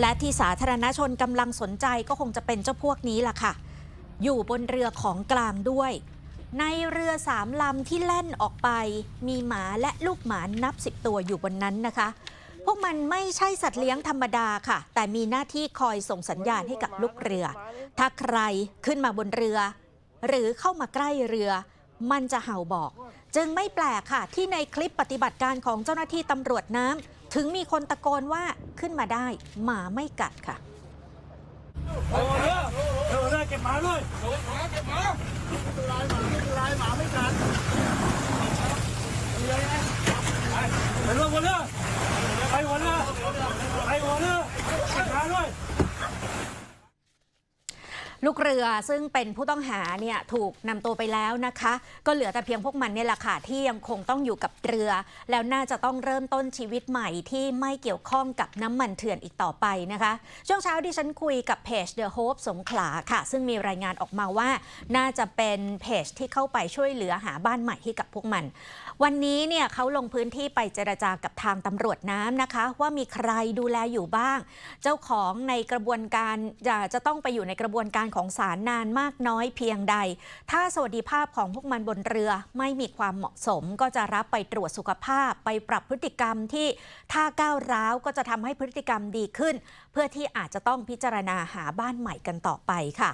และที่สาธารณชนกำลังสนใจก็คงจะเป็นเจ้าพวกนี้ล่ะค่ะ อยู่บนเรือของกลางด้วย ในเรือสามลำที่แล่นออกไป มีหมาและลูกหมานับสิบตัวอยู่บนนั้นนะคะ พวกมันไม่ใช่สัตว์เลี้ยงธรรมดาค่ะ แต่มีหน้าที่คอยส่งสัญญาณให้กับลูกเรือ ถ้าใครขึ้นมาบนเรือ หรือเข้ามาใกล้เรือ มันจะเห่าบอก จึงไม่แปลกค่ะ ที่ในคลิปปฏิบัติการของเจ้าหน้าที่ตำรวจน้ำถึงมีคนตะโกนว่าขึ้นมาได้หมาไม่กัดค่ะโอ้เรือเรือเรือเก็บหมาด้วยเก็บหมาลายหมาลายหมาไม่กัดไปรวมหัวเรือไปหัวเรือไปหัวเรือเก็บหมาด้วย ลูกเรือซึ่งเป็นผู้ต้องหาเนี่ยถูกนำตัวไปแล้วนะคะ ก็เหลือแต่เพียงพวกมันเนี่ยแหละค่ะที่ยังคงต้องอยู่กับเรือ แล้วน่าจะต้องเริ่มต้นชีวิตใหม่ที่ไม่เกี่ยวข้องกับน้ำมันเถื่อนอีกต่อไปนะคะ ช่วงเช้าดิฉันคุยกับเพจ The Hope สงขลาค่ะ ซึ่งมีรายงานออกมาว่า น่าจะเป็นเพจที่เข้าไปช่วยเหลือหาบ้านใหม่ให้กับพวกมัน วันนี้เนี่ยเขาลงพื้นที่ไปเจรจากับทางตำรวจน้ำนะคะ ว่ามีใครดูแลอยู่บ้าง เจ้าของในกระบวนการจะจะต้องไปอยู่ในกระบวนการของศาลนานมากน้อยเพียงใด ถ้าสวัสดิภาพของพวกมันบนเรือไม่มีความเหมาะสม ก็จะรับไปตรวจสุขภาพ ไปปรับพฤติกรรมที่ถ้าก้าวร้าวก็จะทำให้พฤติกรรมดีขึ้น เพื่อที่อาจจะต้องพิจารณาหาบ้านใหม่กันต่อไปค่ะ